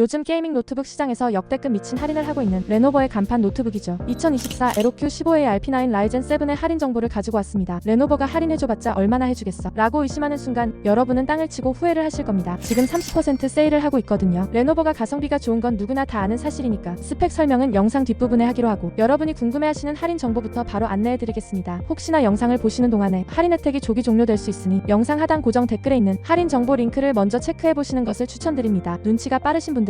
요즘 게이밍 노트북 시장에서 역대급 미친 할인을 하고 있는 레노버의 간판 노트북이죠. 2024 에로큐 15A RP9 라이젠 7의 할인 정보를 가지고 왔습니다. 레노버가 할인해줘봤자 얼마나 해주겠어? 라고 의심하는 순간 여러분은 땅을 치고 후회를 하실 겁니다. 지금 30% 세일을 하고 있거든요. 레노버가 가성비가 좋은 건 누구나 다 아는 사실이니까 스펙 설명은 영상 뒷부분에 하기로 하고 여러분이 궁금해하시는 할인 정보부터 바로 안내해드리겠습니다. 혹시나 영상을 보시는 동안에 할인 혜택이 조기 종료될 수 있으니 영상 하단 고정 댓글에 있는 할인 정보 링크를 먼저 체크해보시는 것을 추천드립니다. 눈치가 빠르신 분들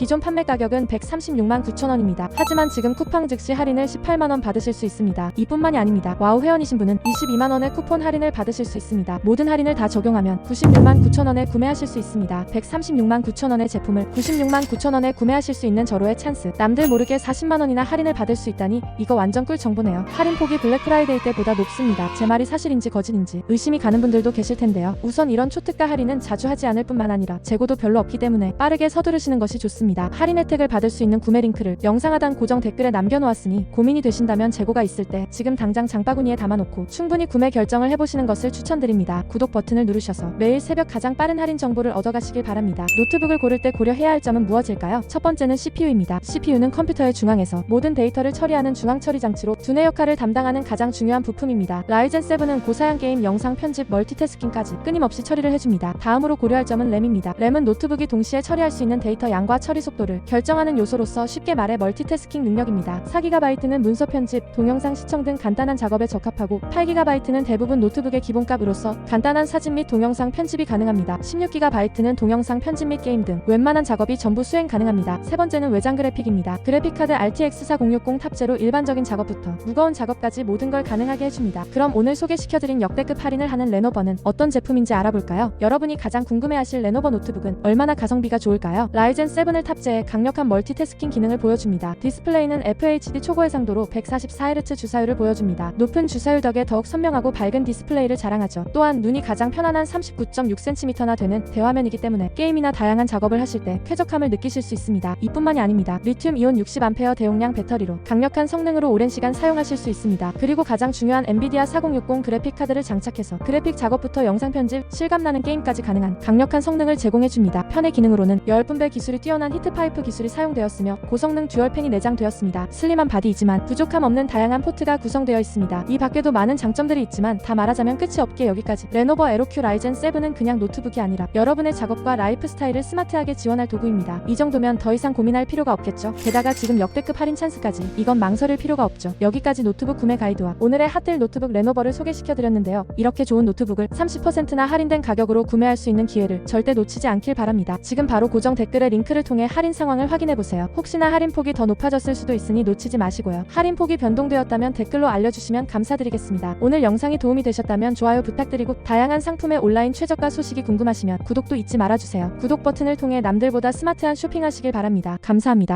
기존 판매 가격은 136만 9천원입니다. 하지만 지금 쿠팡 즉시 할인을 18만원 받으실 수 있습니다. 이뿐만이 아닙니다. 와우 회원이신 분은 22만원의 쿠폰 할인을 받으실 수 있습니다. 모든 할인을 다 적용하면 96만 9천원에 구매하실 수 있습니다. 136만 9천원의 제품을 96만 9천원에 구매하실 수 있는 절호의 찬스. 남들 모르게 40만원이나 할인을 받을 수 있다니 이거 완전 꿀 정보네요. 할인 폭이 블랙 프라이데이 때보다 높습니다. 제 말이 사실인지 거짓인지 의심이 가는 분들도 계실 텐데요. 우선 이런 초특가 할인은 자주 하지 않을 뿐만 아니라 재고도 별로 없기 때문에 빠르게 서두르시는 것이 좋습니다. 할인 혜택을 받을 수 있는 구매 링크를 영상 하단 고정 댓글에 남겨놓았으니 고민이 되신다면 재고가 있을 때 지금 당장 장바구니에 담아놓고 충분히 구매 결정을 해보시는 것을 추천드립니다. 구독 버튼을 누르셔서 매일 새벽 가장 빠른 할인 정보를 얻어가시길 바랍니다. 노트북을 고를 때 고려해야 할 점은 무엇일까요? 첫 번째는 CPU입니다. CPU는 컴퓨터의 중앙에서 모든 데이터를 처리하는 중앙 처리 장치로 두뇌 역할을 담당하는 가장 중요한 부품입니다. 라이젠 7은 고사양 게임, 영상 편집, 멀티태스킹까지 끊임없이 처리를 해줍니다. 다음으로 고려할 점은 램입니다. 램은 노트북이 동시에 처리할 수 있는 데이터 양과 처리 속도를 결정하는 요소로서 쉽게 말해 멀티태스킹 능력입니다. 4GB는 문서 편집, 동영상 시청 등 간단한 작업에 적합하고 8GB는 대부분 노트북의 기본값으로서 간단한 사진 및 동영상 편집이 가능합니다. 16GB는 동영상 편집 및 게임 등 웬만한 작업이 전부 수행 가능합니다. 세 번째는 외장 그래픽입니다. 그래픽카드 RTX 4060 탑재로 일반적인 작업부터 무거운 작업까지 모든 걸 가능하게 해줍니다. 그럼 오늘 소개시켜드린 역대급 할인을 하는 레노버는 어떤 제품인지 알아볼까요? 여러분이 가장 궁금해하실 레노버 노트북은 얼마나 가성비가 좋을까요? 라이젠 7을 탑재해 강력한 멀티태스킹 기능을 보여줍니다. 디스플레이는 FHD 초고 해상도로 144Hz 주사율을 보여줍니다. 높은 주사율 덕에 더욱 선명하고 밝은 디스플레이를 자랑하죠. 또한 눈이 가장 편안한 39.6cm나 되는 대화면이기 때문에 게임이나 다양한 작업을 하실 때 쾌적함을 느끼실 수 있습니다. 이뿐만이 아닙니다. 리튬 이온 60A 대용량 배터리로 강력한 성능으로 오랜 시간 사용하실 수 있습니다. 그리고 가장 중요한 엔비디아 4060 그래픽 카드를 장착해서 그래픽 작업부터 영상 편집, 실감나는 게임까지 가능한 강력한 성능을 제공해줍니다. 편의 기능으로는 10분배 기술이 뛰어난 히트파이프 기술이 사용되었으며 고성능 듀얼팬이 내장되었습니다. 슬림한 바디이지만 부족함 없는 다양한 포트가 구성되어 있습니다. 이 밖에도 많은 장점들이 있지만 다 말하자면 끝이 없게 여기까지. 레노버 에로큐 라이젠 7은 그냥 노트북이 아니라 여러분의 작업과 라이프 스타일을 스마트하게 지원할 도구입니다. 이 정도면 더 이상 고민할 필요가 없겠죠. 게다가 지금 역대급 할인 찬스까지 이건 망설일 필요가 없죠. 여기까지 노트북 구매 가이드와 오늘의 핫딜 노트북 레노버를 소개시켜드렸는데요. 이렇게 좋은 노트북을 30%나 할인된 가격으로 구매할 수 있는 기회를 절대 놓치지 않길 바랍니다. 지금 바로 고정 댓글의 링크를 통해 할인 상황을 확인해보세요. 혹시나 할인 폭이 더 높아졌을 수도 있으니 놓치지 마시고요. 할인 폭이 변동되었다면 댓글로 알려주시면 감사드리겠습니다. 오늘 영상이 도움이 되셨다면 좋아요 부탁드리고 다양한 상품의 온라인 최저가 소식이 궁금하시면 구독도 잊지 말아주세요. 구독 버튼을 통해 남들보다 스마트한 쇼핑하시길 바랍니다. 감사합니다.